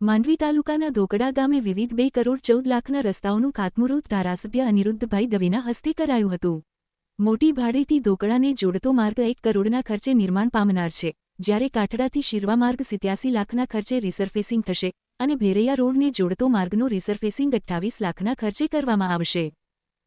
માંડવી તાલુકાના ધોકડા ગામે વિવિધ બે કરોડ ચૌદ લાખના રસ્તાઓનું ખાતમુહૂર્ત ધારાસભ્ય અનિરુદ્ધભાઈ દવેના હસ્તે કરાયું હતું. મોટી ભાડેથી ધોકડાને જોડતો માર્ગ એક કરોડના ખર્ચે નિર્માણ પામનાર છે. જ્યારે કાઠડાથી શિરવા માર્ગ સિત્યાસી લાખના ખર્ચે રિસરફેસિંગ થશે અને ભેરૈયા રોડને જોડતો માર્ગનું રિસરફેસિંગ અઠ્ઠાવીસ લાખના ખર્ચે કરવામાં આવશે.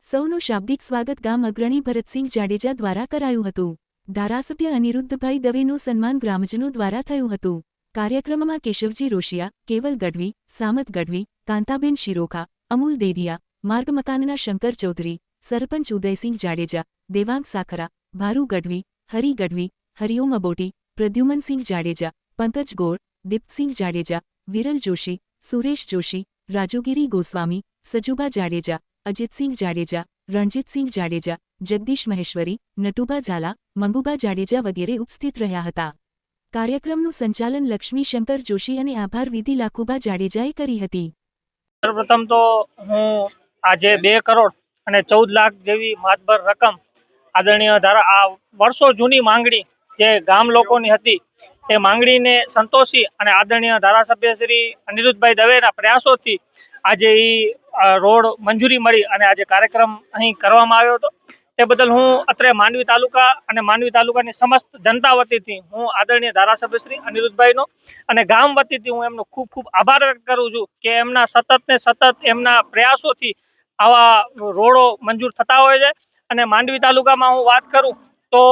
સૌનું શાબ્દિક સ્વાગત ગામ અગ્રણી ભરતસિંહ જાડેજા દ્વારા કરાયું હતું. ધારાસભ્ય અનિરુદ્ધભાઈ દવેનું સન્માન ગ્રામજનો દ્વારા થયું હતું. કાર્યક્રમમાં કેશવજી રોશિયા, કેવલ ગઢવી, સામત ગઢવી, કાંતાબેન શિરોખા, અમૂલ દેડિયા માર્ગ મકાનના શંકર ચૌધરી, સરપંચ ઉદયસિંહ જાડેજા, દેવાંગ સાખરા, ભારુ ગઢવી, હરી ગઢવી, હરિઓમ અબોટી, પ્રદ્યુમનસિંહ જાડેજા, પંકજ ગોળ દીપ્તસિંહ જાડેજા, વિરલ જોશી, સુરેશ જોશી, રાજુગીરી ગોસ્વામી સજુબા જાડેજા, અજીતસિંહ જાડેજા, રણજીતસિંહ જાડેજા, જગદીશ મહેશ્વરી નટુબા ઝાલા મંગુબા જાડેજા વગેરે ઉપસ્થિત રહ્યા હતા. કાર્યક્રમનું સંચાલન લક્ષ્મી શંકર જોશી અને આભાર વિધિ લાખુભા જાડેજાએ કરી હતી. સર્વપ્રથમ તો હું આજે બે કરોડ અને ચૌદ લાખ જેવી માતબર રકમ આદરણીય ધારા આ વર્ષો જૂની માંગણી જે ગામ લોકોની હતી, એ માંગણીને સંતોષી અને આદરણીય ધારાસભ્ય શ્રી અનિરુદ્ધભાઈ દવેના પ્રયાસોથી આજે એ રોડ મંજૂરી મળી અને આજે કાર્યક્રમ અહીં કરવામાં આવ્યો હતો. તે બદલ હું અત્રે માંડવી તાલુકા અને માંડવી તાલુકાની સમસ્ત જનતા વતીથી હું આદરણીય ધારાસભ્ય શ્રી અનિરુદ્ધભાઈનો અને ગામ વતીથી હું એમનો ખૂબ ખૂબ આભાર વ્યક્ત કરું છું કે એમના સતત ને સતત એમના પ્રયાસોથી આવા રોડો મંજૂર થતા હોય છે. અને માંડવી તાલુકામાં હું વાત કરું તો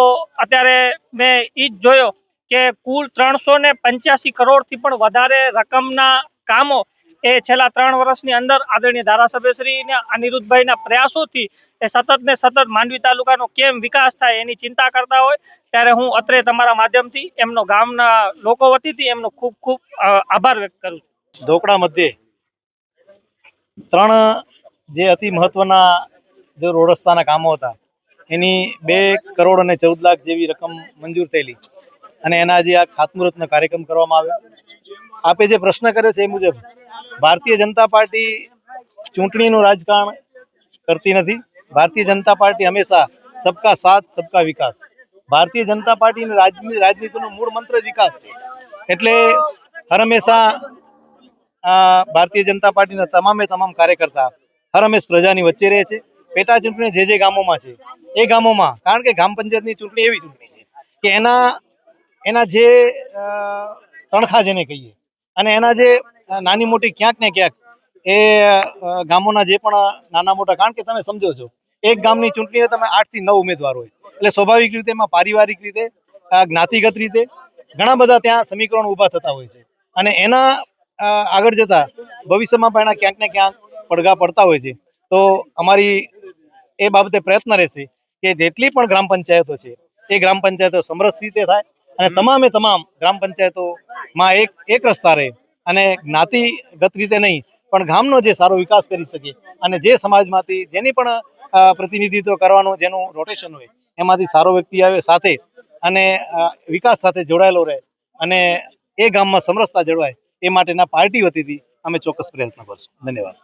અત્યારે મેં એ જ જોયો કે કુલ ત્રણસો ને પંચ્યાસી કરોડથી પણ વધારે રકમના કામો એ છેલ્લા ત્રણ વર્ષની અંદર આદરણીય ધારાસભ્યશ્રીને અનિરુદ્ધભાઈના પ્રયાસોથી એ સતત ને સતત માંડવી તાલુકાનો કેમ વિકાસ થાય એની ચિંતા કરતા હોય, ત્યારે હું અત્રે તમારા માધ્યમથી એમનો ગામના લોકો વતીથી એમનો ખૂબ ખૂબ આભાર વ્યક્ત કરું છું. ધોકડા મધ્યે ત્રણ જે અતિ મહત્વના જે રોડ રસ્તાના કામો હતા, એની બે કરોડ અને ચૌદ લાખ જેવી રકમ મંજૂર થયેલી અને એના જે આ ખાતમુહૂર્તનો કાર્યક્રમ કરવામાં આવ્યો. આપે જે પ્રશ્ન કર્યો છે એ મુજબ ભારતીય જનતા પાર્ટી ચૂંટણીનું રાજકારણ કરતી નથી. ભારતીય જનતા પાર્ટી હંમેશા સબકા સાથ, સબકા વિકાસ. ભારતીય જનતા પાર્ટીની રાજની, રાજનીતિનો મૂળ મંત્ર વિકાસ છે. એટલે હર હંમેશા ભારતીય જનતા પાર્ટીના તમામે તમામ કાર્યકર્તા હર હંમેશ પ્રજાની વચ્ચે રહે છે. પેટા ચૂંટણી જે જે ગામોમાં છે, એ ગામોમાં, કારણ કે ગ્રામ પંચાયતની ચૂંટણી એવી ચૂંટણી છે કે એના એના જે તણખા જેને કહીએ અને એના જે નાની મોટી ક્યાંક ને ક્યાંક એ ગામોના જે પણ નાના મોટા કારણ કે તમે સમજો છો એક ગામની ચૂંટણીએ તમે આઠથી નવ ઉમેદવાર હોય. એટલે સ્વાભાવિક રીતે એમાં પારિવારિક રીતે જ્ઞાતિગત રીતે ઘણા બધા ત્યાં સમીકરણો ઊભા થતા હોય છે. અને એના આગળ જતા ભવિષ્યમાં પણ એના ક્યાંક ને ક્યાંક પડઘા પડતા હોય છે. તો અમારી એ બાબતે પ્રયત્ન રહેશે કે જેટલી પણ ગ્રામ પંચાયતો છે એ ગ્રામ પંચાયતો સમરસ રીતે થાય અને તમામે તમામ ગ્રામ પંચાયતોમાં એક એક રસ્તા રહે. અને જ્ઞાતિગત રીતે નહીં, પણ ગામનો જે સારો વિકાસ કરી શકે અને જે સમાજમાંથી જેની પણ પ્રતિનિધિત્વ કરવાનું જેનું રોટેશન હોય, એમાંથી સારો વ્યક્તિ આવે સાથે અને વિકાસ સાથે જોડાયેલો રહે અને એ ગામમાં સમરસતા જળવાય એ માટેના પાર્ટી વતીથી અમે ચોક્કસ પ્રયત્ન કરશું. ધન્યવાદ.